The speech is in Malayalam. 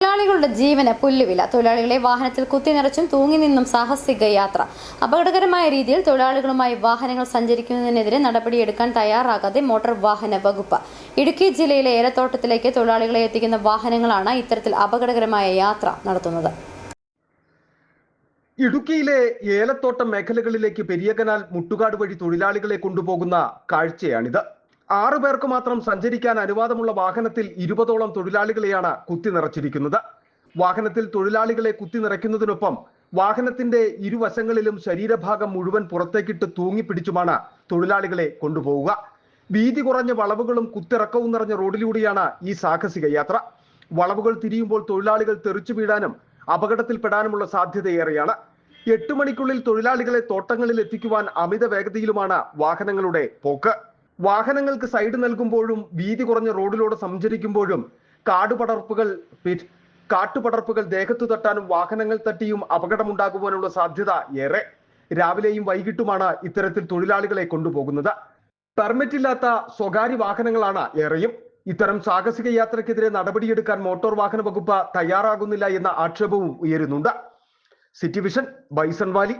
തൊഴിലാളികളുടെ ജീവന് പുല്ലുവില. തൊഴിലാളികളെ വാഹനത്തിൽ കുത്തി നിറച്ചും തൂങ്ങി നിന്നും സാഹസിക യാത്ര. അപകടകരമായ രീതിയിൽ തൊഴിലാളികളുമായി വാഹനങ്ങൾ സഞ്ചരിക്കുന്നതിനെതിരെ നടപടിയെടുക്കാൻ തയ്യാറാകാതെ മോട്ടോർ വാഹന വകുപ്പ്. ഇടുക്കി ജില്ലയിലെ ഏലത്തോട്ടത്തിലേക്ക് തൊഴിലാളികളെ എത്തിക്കുന്ന വാഹനങ്ങളാണ് ഇത്തരത്തിൽ അപകടകരമായ യാത്ര നടത്തുന്നത്. ഇടുക്കിയിലെ ഏലത്തോട്ടം മേഖലകളിലേക്ക് പെരിയകനാൽ മുട്ടുകാട് വഴി തൊഴിലാളികളെ കൊണ്ടുപോകുന്ന കാഴ്ചയാണിത്. ആറു പേർക്ക് മാത്രം സഞ്ചരിക്കാൻ അനുവാദമുള്ള വാഹനത്തിൽ ഇരുപതോളം തൊഴിലാളികളെയാണ് കുത്തി നിറച്ചിരിക്കുന്നത്. വാഹനത്തിൽ തൊഴിലാളികളെ കുത്തി നിറയ്ക്കുന്നതിനൊപ്പം വാഹനത്തിന്റെ ഇരുവശങ്ങളിലും ശരീരഭാഗം മുഴുവൻ പുറത്തേക്കിട്ട് തൂങ്ങിപ്പിടിച്ചുമാണ് തൊഴിലാളികളെ കൊണ്ടുപോവുക. വീതി കുറഞ്ഞ വളവുകളും കുത്തിറക്കവും നിറഞ്ഞ റോഡിലൂടെയാണ് ഈ സാഹസിക യാത്ര. വളവുകൾ തിരിയുമ്പോൾ തൊഴിലാളികൾ തെറിച്ചു വീഴാനും അപകടത്തിൽപ്പെടാനുമുള്ള സാധ്യതയേറെയാണ്. എട്ട് മണിക്കുള്ളിൽ തൊഴിലാളികളെ തോട്ടങ്ങളിൽ എത്തിക്കുവാൻ അമിത വേഗതയിലുമാണ് വാഹനങ്ങളുടെ പോക്ക്. വാഹനങ്ങൾക്ക് സൈഡ് നൽകുമ്പോഴും വീതി കുറഞ്ഞ റോഡിലൂടെ സഞ്ചരിക്കുമ്പോഴും കാടുപടർപ്പുകൾ കാട്ടുപടർപ്പുകൾ ദേഹത്തു തട്ടാനും വാഹനങ്ങൾ തട്ടിയും അപകടമുണ്ടാകുവാനുള്ള സാധ്യത ഏറെ. രാവിലെയും വൈകിട്ടുമാണ് ഇത്തരത്തിൽ തൊഴിലാളികളെ കൊണ്ടുപോകുന്നത്. പെർമിറ്റ് ഇല്ലാത്ത സ്വകാര്യ വാഹനങ്ങളാണ് ഏറെയും. ഇത്തരം സാഹസിക യാത്രക്കെതിരെ നടപടിയെടുക്കാൻ മോട്ടോർ വാഹന വകുപ്പ് തയ്യാറാകുന്നില്ല എന്ന ആക്ഷേപവും ഉയരുന്നുണ്ട്. City vision bison Valley